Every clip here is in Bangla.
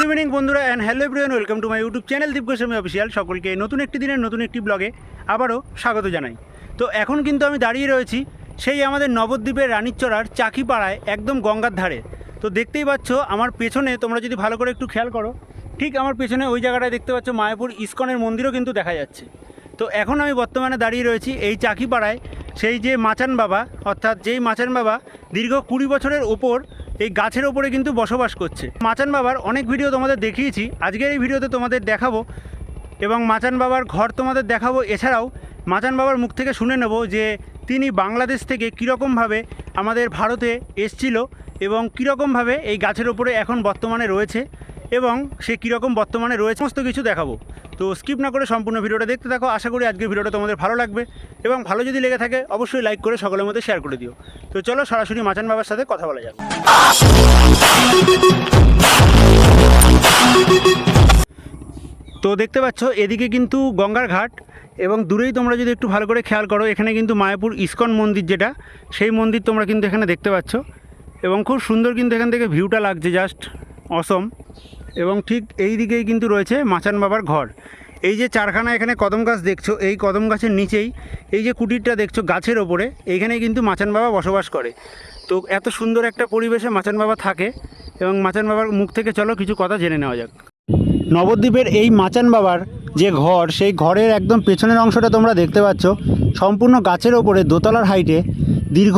গুড ইভিনিং বন্ধুরা and hello everyone welcome to my YouTube channel Deep Goswami official সকলকে নতুন একটি দিনের নতুন একটি ব্লগে আবারও স্বাগত জানাই। তো এখন কিন্তু আমি দাঁড়িয়ে রয়েছি সেই আমাদের নবদ্বীপের রানীরচড়ার চাকিপাড়ায়, একদম গঙ্গার ধারে। তো দেখতেই পাচ্ছ, আমার পেছনে তোমরা যদি ভালো করে একটু খেয়াল করো, ঠিক আমার পেছনে ওই জায়গাটায় দেখতে পাচ্ছ মায়াপুর ইস্কনের মন্দিরও কিন্তু দেখা যাচ্ছে। তো এখন আমি বর্তমানে দাঁড়িয়ে রয়েছি এই চাকিপাড়ায়, সেই যে মাচান বাবা, অর্থাৎ যেই মাচান বাবা দীর্ঘ কুড়ি বছরের ওপর এই গাছের ওপরে কিন্তু বসবাস করছে। মাচান বাবার অনেক ভিডিও তোমাদের দেখিয়েছি, আজকের এই ভিডিওতে তোমাদের দেখাবো এবং মাচান বাবার ঘর তোমাদের দেখাবো। এছাড়াও মাচান বাবার মুখ থেকে শুনে নেব যে তিনি বাংলাদেশ থেকে কীরকমভাবে আমাদের ভারতে এসছিল এবং কীরকমভাবে এই গাছের ওপরে এখন বর্তমানে রয়েছে। এবং সে কীরকম বর্তমানে রয়েছে, সমস্ত কিছু দেখাবো। তো স্কিপ না করে সম্পূর্ণ ভিডিওটা দেখতে থাকো। আশা করি আজকের ভিডিওটা তোমাদের ভালো লাগবে এবং ভালো যদি লেগে থাকে, অবশ্যই লাইক করে সকলের মধ্যে শেয়ার করে দিও। তো চলো সরাসরি মাচান বাবার সাথে কথা বলা যাক। তো দেখতে পাচ্ছ, এদিকে কিন্তু গঙ্গার ঘাট এবং দূরেই তোমরা যদি একটু ভালো করে খেয়াল করো, এখানে কিন্তু মায়াপুর ইস্কন মন্দির যেটা, সেই মন্দির তোমরা কিন্তু এখানে দেখতে পাচ্ছ। এবং খুব সুন্দর কিন্তু এখান থেকে ভিউটা লাগছে জাস্ট অসম এবং ঠিক এই দিকেই কিন্তু রয়েছে মাচান বাবার ঘর। এই যে চারখানা এখানে কদম গাছ দেখছ, এই কদম গাছের নিচেই এই যে কুটিরটা দেখছ গাছের ওপরে, এইখানেই কিন্তু মাচান বাবা বসবাস করে। তো এত সুন্দর একটা পরিবেশে মাচান বাবা থাকে এবং মাচান বাবার মুখ থেকে চলো কিছু কথা জেনে নেওয়া যাক। নবদ্বীপের এই মাচান বাবার যে ঘর, সেই ঘরের একদম পেছনের অংশটা তোমরা দেখতে পাচ্ছ। সম্পূর্ণ গাছের ওপরে দোতলার হাইটে দীর্ঘ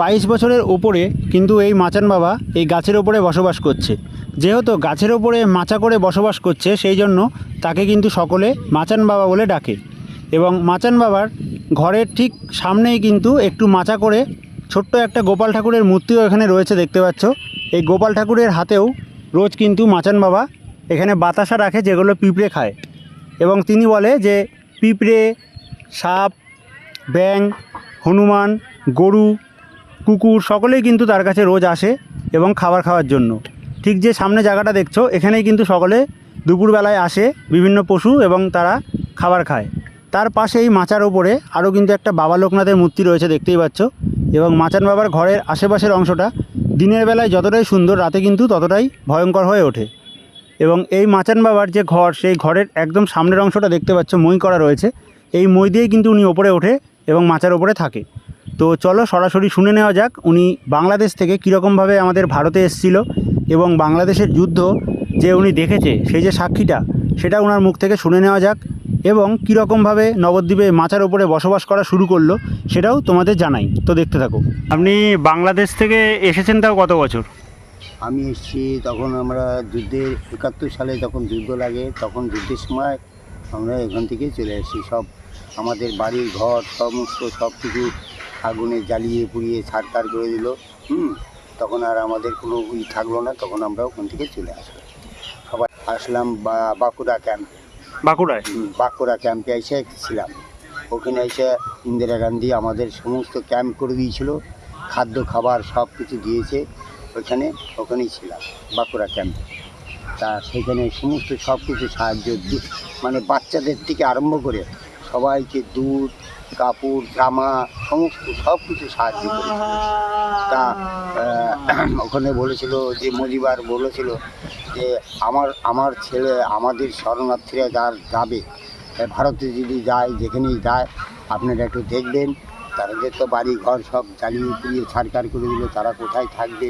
বাইশ বছরের ওপরে কিন্তু এই মাচান বাবা এই গাছের ওপরে বসবাস করছে। যেহেতু গাছের ওপরে মাচা করে বসবাস করছে, সেই জন্য তাকে কিন্তু সকলে মাচান বাবা বলে ডাকে। এবং মাচান বাবার ঘরের ঠিক সামনেই কিন্তু একটু মাচা করে ছোট্ট একটা গোপাল ঠাকুরের মূর্তিও এখানে রয়েছে, দেখতে পাচ্ছ। এই গোপাল ঠাকুরের হাতেও রোজ কিন্তু মাচান বাবা এখানে বাতাসা রাখে, যেগুলো পিঁপড়ে খায়। এবং তিনি বলে যে, পিঁপড়ে, সাপ ব্যাং হনুমান, গরু কুকুর সকলেই কিন্তু তার কাছে রোজ আসে এবং খাবার খাওয়ার জন্য। ঠিক যে সামনে জায়গাটা দেখছ, এখানেই কিন্তু সকলে দুপুরবেলায় আসে, বিভিন্ন পশু এবং তারা খাবার খায়। তার পাশে এই মাচার ওপরে আরও কিন্তু একটা বাবা লোকনাথের মূর্তি রয়েছে, দেখতেই পাচ্ছ। এবং মাচান বাবার ঘরের আশেপাশের অংশটা দিনের বেলায় যতটাই সুন্দর, রাতে কিন্তু ততটাই ভয়ঙ্কর হয়ে ওঠে। এবং এই মাচান বাবার যে ঘর, সেই ঘরের একদম সামনের অংশটা দেখতে পাচ্ছ, মই করা রয়েছে। এই মই দিয়েই কিন্তু উনি ওপরে ওঠে এবং মাচার ওপরে থাকে। তো চলো সরাসরি শুনে নেওয়া যাক উনি বাংলাদেশ থেকে কীরকমভাবে আমাদের ভারতে এসেছিল এবং বাংলাদেশের যুদ্ধ যে উনি দেখেছে সেই যে সাক্ষীটা সেটা ওনার মুখ থেকে শুনে নেওয়া যাক এবং কীরকমভাবে নবদ্বীপে মাচার ওপরে বসবাস করা শুরু করল সেটাও তোমাদের জানাই। তো দেখতে থাকো। আপনি বাংলাদেশ থেকে এসেছেন তাও কত বছর? আমি এসেছি তখন আমরা যুদ্ধের একাত্তর সালে যখন যুদ্ধ লাগে তখন যুদ্ধের সময় আমরা এখান থেকে চলে এসেছি সব আমাদের বাড়ি ঘর সমস্ত সব কিছু আগুনে জ্বালিয়ে পুড়িয়ে ছাড়তার করে দিল। হুম তখন আর আমাদের কোনো ই থাকল না তখন আমরা ওখান থেকে চলে আসলাম। সবাই আসলাম বা বাঁকুড়া ক্যাম্প। বাঁকুড়ায়? বাঁকুড়া ক্যাম্পে এসে ছিলাম ওখানে এসে ইন্দিরা গান্ধী আমাদের সমস্ত ক্যাম্প করে দিয়েছিল। খাদ্য খাবার সব কিছু দিয়েছে। ওখানে ওখানেই ছিলাম বাঁকুড়া ক্যাম্পে। তা সেখানে সমস্ত সব কিছু সাহায্য মানে বাচ্চাদের থেকে আরম্ভ করে সবাইকে দুধ, কাপড়, জামা, সমস্ত সব কিছু সাহায্য করেছিল। তা ওখানে বলেছিল যে, মজিবার বলেছিল যে, আমার আমার ছেলে, আমাদের শরণার্থীরা যার যাবে ভারতে যদি যায়, যেখানেই যায়, আপনারা একটু দেখবেন। তাদের তো বাড়ি ঘর সব জ্বালিয়ে পুড়িয়ে ছাড়কার করে দিল, তারা কোথায় থাকবে,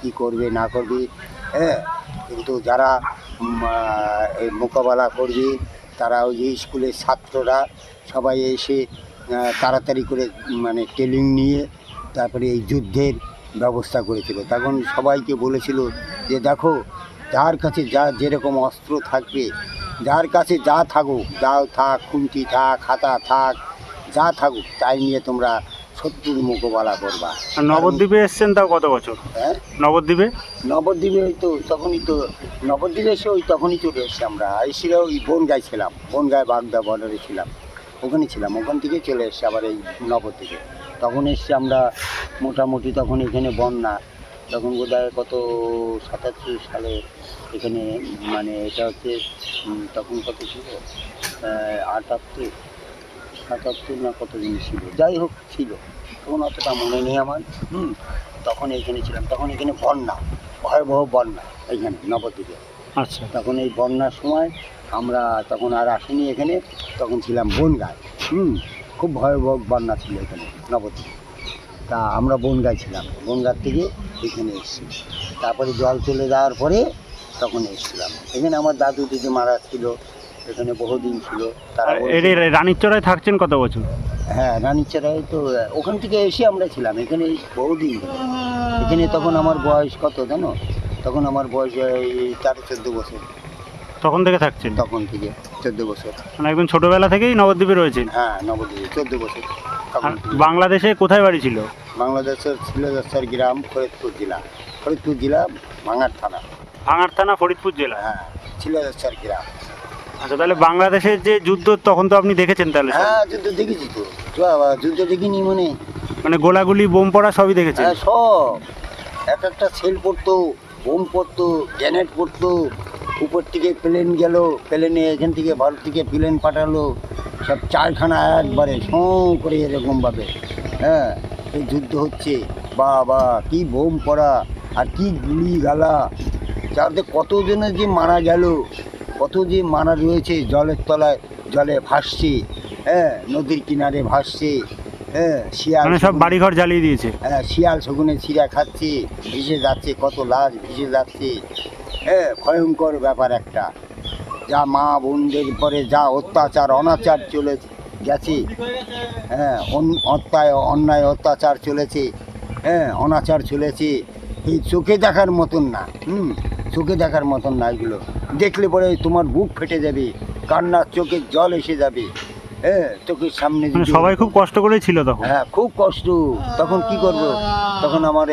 কি করবে, না করবে হ্যাঁ? কিন্তু যারা এই মোকাবেলা করবে তারা ওই স্কুলের ছাত্ররা সবাই এসে তাড়াতাড়ি করে মানে ট্রেনিং নিয়ে তারপরে এই যুদ্ধের ব্যবস্থা করেছিল। তখন সবাইকে বলেছিল যে, দেখো, যার কাছে যা যেরকম অস্ত্র থাকবে, যার কাছে যা থাকুক যা থাক, খুন্তি থাক, হাতা থাক, যা থাকুক, তাই নিয়ে তোমরা শত্রুর মোকাবেলা করবা আর নবদ্বীপে এসছেন তাও কত বছর? হ্যাঁ? নবদ্বীপে? নবদ্বীপে ওই তো তখনই তো নবদ্বীপে এসে ওই তখনই চলে এসেছি আমরা। এসেছিল ওই বনগায় ছিলাম বনগায় বাগদা বর্ডারে ছিলাম। ওখানে ছিলাম ওখান থেকে চলে এসেছি আবার এই নবদ্বীপে তখন এসেছি আমরা মোটামুটি তখন এখানে বন্যা। তখন বোধ কত সাতাত্তর সালে এখানে মানে এটা হচ্ছে তখন কত ছিল? আটাত্তর। সাতাত্তর না কত দিন ছিল যাই হোক ছিল। তখন অতটা মনে নেই আমার। হুম তখন এখানে ছিলাম। তখন এখানে বন্যা ভয়াবহ বন্যা এখানে নবদ্বীপে। আচ্ছা। তখন এই বন্যার সময় আমরা তখন আর আসিনি এখানে তখন ছিলাম বনগায় হুম খুব ভয়াবহ বন্যা ছিল এখানে নবদ্বীপ। তা আমরা বনগায় ছিলাম। বনগার থেকে এখানে এসেছি। তারপরে জল চলে যাওয়ার পরে তখন এসেছিলাম। এখানে আমার দাদু দিদি মারা ছিল। এখানে বহুদিন ছিল। তারা এর এই থাকছেন কত বছর? হ্যাঁ রানীচড়ায় তো ওখান থেকে এসে আমরা ছিলাম। এখানে বহুদিন। এখানে তখন আমার বয়স কত জানো? তখন আমার বয়স এই তেরো চোদ্দ বছর। তখন থেকে থাকছেন? তখন থেকে চোদ্দ বছর। মানে একদম ছোটবেলা থেকেই নবদ্বীপে রয়েছেন? হ্যাঁ নবদ্বীপে চোদ্দ বছর আর বাংলাদেশে কোথায় বাড়ি ছিল? বাংলাদেশের ছিলদস্তার গ্রাম ফরিদপুর জেলা। ফরিদপুর জেলা ভাঙার থানা। ভাঙার থানা ফরিদপুর জেলা? হ্যাঁ ছিলদস্তার গ্রাম। আচ্ছা তাহলে বাংলাদেশের যে যুদ্ধ তখন তো আপনি দেখেছেন তাহলে হ্যাঁ যুদ্ধ দেখেছি তো। বাবা, যুদ্ধ দেখিনি মনে। মানে গোলাগুলি বোম পড়া সবই দেখেছেন? হ্যাঁ সব। এক একটা সেল পড়তো বোম পড়তো গ্যানেট পড়তো উপর থেকে প্লেন গেল প্লেনে এখান থেকে ভারত থেকে প্লেন পাঠালো সব চারখানা একবারে সঁ করে এরকমভাবে। হ্যাঁ এই যুদ্ধ হচ্ছে। বা বা কি বোম পড়া আর কি গুলি গালা। যাতে কতজনের যে মারা গেল কত যে মারা রয়েছে জলের তলায় জলে ভাসছে হ্যাঁ নদীর কিনারে ভাসছে হ্যাঁ শিয়াল মানে সব বাড়িঘর জ্বালিয়ে দিয়েছে। হ্যাঁ শিয়াল শগুনে ছিঁড়া খাচ্ছে ভিজে যাচ্ছে কত লাশ ভিজে যাচ্ছে। হ্যাঁ ভয়ঙ্কর ব্যাপার একটা। যা মা বোনদের পরে যা অত্যাচার অনাচার চলে গেছে। হ্যাঁ অত্যায় অন্যায় অত্যাচার চলেছে। হ্যাঁ অনাচার চলেছে। এই চোখে দেখার মতন না হুম চোখে দেখার মতন না এগুলো। দেখলে পরে তোমার বুক ফেটে যাবে কান্নার চোখে জল এসে যাবে। হ্যাঁ চোখের সামনে মানে সবাই খুব কষ্ট করেই ছিল তখন। হ্যাঁ খুব কষ্ট। তখন কি করব? তখন আমার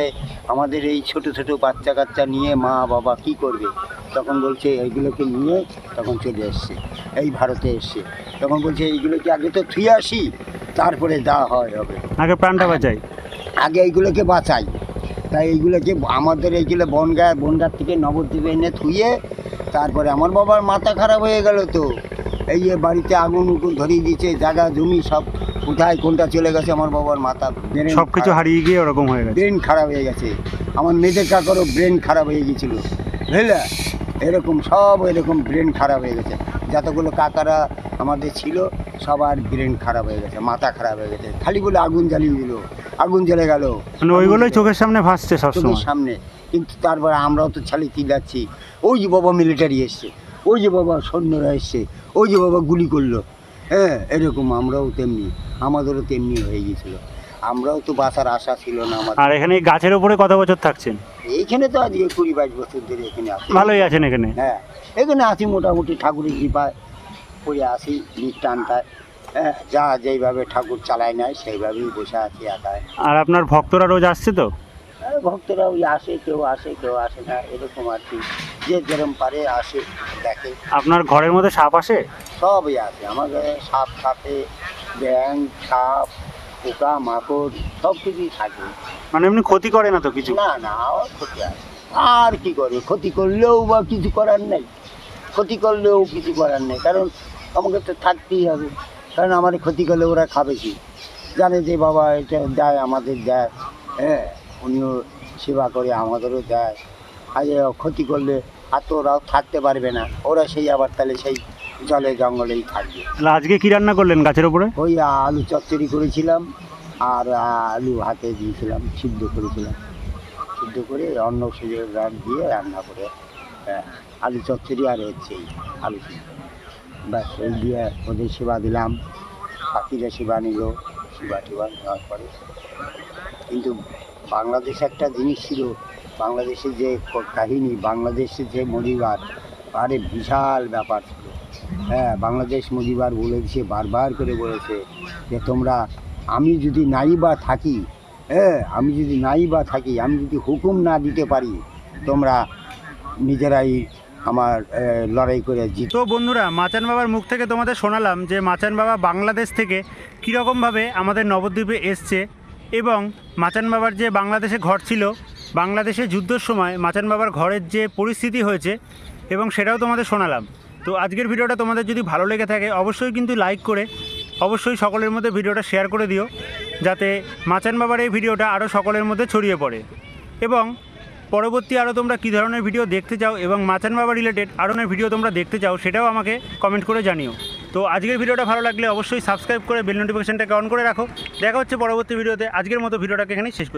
আমাদের এই ছোট ছোট বাচ্চা কাচ্চা নিয়ে মা বাবা কি করবে? তখন বলছে এইগুলোকে নিয়ে তখন চলে এসছে। এই ভারতে এসছে। তখন বলছে এইগুলোকে আগে তো থুয়ে আসি তারপরে যা হয় হবে। আগে প্রাণটা বাঁচাই। আগে এইগুলোকে বাঁচাই। তাই এইগুলোকে আমাদের এইগুলো বনগায় বনগার থেকে নবদ্বীপে এনে থুয়ে তারপরে আমার বাবার মাথা খারাপ হয়ে গেল তো। এই যে বাড়িতে আগুন উগুন ধরিয়ে দিয়েছে জায়গা জমি সব কোথায় কোনটা চলে গেছে আমার বাবার মাথা। ব্রেন সব কিছু হারিয়ে গিয়ে ওরকম হয়ে গেছে। ব্রেন খারাপ হয়ে গেছে। আমার মেয়েদের কাকারও ব্রেন খারাপ হয়ে গেছিল বুঝলে? এরকম সব এরকম ব্রেন খারাপ হয়ে গেছে। যতগুলো কাকারা আমাদের ছিল সবার ব্রেন খারাপ হয়ে গেছে মাথা খারাপ হয়ে গেছে। খালি বলে আগুন জ্বালিয়ে দিল আগুন জ্বলে গেল। মানে ওইগুলোই চোখের সামনে ভাসছে চোখের সবসময়। সামনে। কিন্তু তারপরে আমরাও তো ছালি কি যাচ্ছি ওই যে বাবা মিলিটারি এসছে ওই যে বাবা সৈন্যরা এসছে ওই যে বাবা গুলি করল। হ্যাঁ এরকম আমরাও তেমনি আমাদেরও তেমনি হয়ে গিয়েছিল। আমরাও তো বাঁচার আশা ছিল না আমাদের। আর এখানে গাছের ওপরে কত বছর থাকছেন? এইখানে তো আজকে কুড়ি বাইশ বছর ধরে এখানে আছি। ভালোই আছেন এখানে। হ্যাঁ এখানে আছি মোটামুটি ঠাকুরের কৃপায়। পড়ে আসি নিট টানটায় হ্যাঁ যা যেইভাবে ঠাকুর চালায় নেয় সেইভাবেই বসে আছি একায় আর আপনার ভক্তরা রোজ আসছে তো? ভক্তরা ওই আসে কেউ আসে কেউ আসে না এরকম আর কি। যে যেরম পারে আসে দেখে। আপনার ঘরের মধ্যে সাপ আসে? সবই আসে। আমাদের সাপ সাপে ব্যাং সাপ পোকা মাকড় সব কিছুই থাকে। মানে এমনি ক্ষতি করে না তো কিছু? না না ক্ষতি আছে আর কি করে ক্ষতি করলেও বা কিছু করার নেই। ক্ষতি করলেও কিছু করার নেই। কারণ আমাকে তো থাকতেই হবে। কারণ আমার ক্ষতি করলে ওরা খাবে কি? জানে যে বাবা এটা দেয় আমাদের দেয়। হ্যাঁ উনিও সেবা করে আমাদেরও দেয়। এ ক্ষতি করলে আর তো ওরাও থাকতে পারবে না। ওরা সেই আবার তাহলে সেই জলে জঙ্গলেই থাকবে। আজকে কি রান্না করলেন গাছের ওপরে? ওই আলু চচ্চড়ি করেছিলাম আর আলু হাতে দিয়েছিলাম সিদ্ধ করেছিলাম। সিদ্ধ করে অন্য সুযোগ দিয়ে রান্না করে হ্যাঁ, আলু চচ্চড়ি আর হচ্ছে আলু সিদ্ধ। ব্যাস ওই দিয়ে ওদের সেবা দিলাম। পাখিরা সেবা নিল, সেবা টেবা নেওয়ার পরে। কিন্তু বাংলাদেশ একটা জিনিস ছিল, বাংলাদেশের যে কাহিনী, বাংলাদেশের যে মরিবার আরে বিশাল ব্যাপার ছিল। হ্যাঁ বাংলাদেশ মজিবার বলেছে, বারবার করে বলেছে যে তোমরা, আমি যদি নাই বা থাকি হ্যাঁ আমি যদি নাই বা থাকি, আমি যদি হুকুম না দিতে পারি, তোমরা নিজেরাই আমার লড়াই করে জিত তো বন্ধুরা, মাচান বাবার মুখ থেকে তোমাদের শোনালাম যে মাচান বাবা বাংলাদেশ থেকে কীরকমভাবে আমাদের নবদ্বীপে এসছে এবং মাচান বাবার যে বাংলাদেশে ঘর ছিল, বাংলাদেশে যুদ্ধের সময় মাচান বাবার ঘরের যে পরিস্থিতি হয়েছে এবং সেটাও তোমাদের শোনালাম। তো আজকের ভিডিওটা তোমাদের যদি ভালো লেগে থাকে, অবশ্যই কিন্তু লাইক করে, অবশ্যই সকলের মধ্যে ভিডিওটা শেয়ার করে দিও, যাতে মাচান বাবার এই ভিডিওটা আরও সকলের মধ্যে ছড়িয়ে পড়ে। এবং পরবর্তী আরও তোমরা কী ধরনের ভিডিও দেখতে চাও এবং মাচান বাবা রিলেটেড আরও ভিডিও তোমরা দেখতে চাও, সেটাও আমাকে কমেন্ট করে জানিও। তো আজকের ভিডিওটা ভালো লাগলে অবশ্যই সাবস্ক্রাইব করে বেল নোটিফিকেশনটাকে অন করে রাখো। দেখা হচ্ছে পরবর্তী ভিডিওতে আজকের মতো ভিডিওটাকে এখানে শেষ করছি।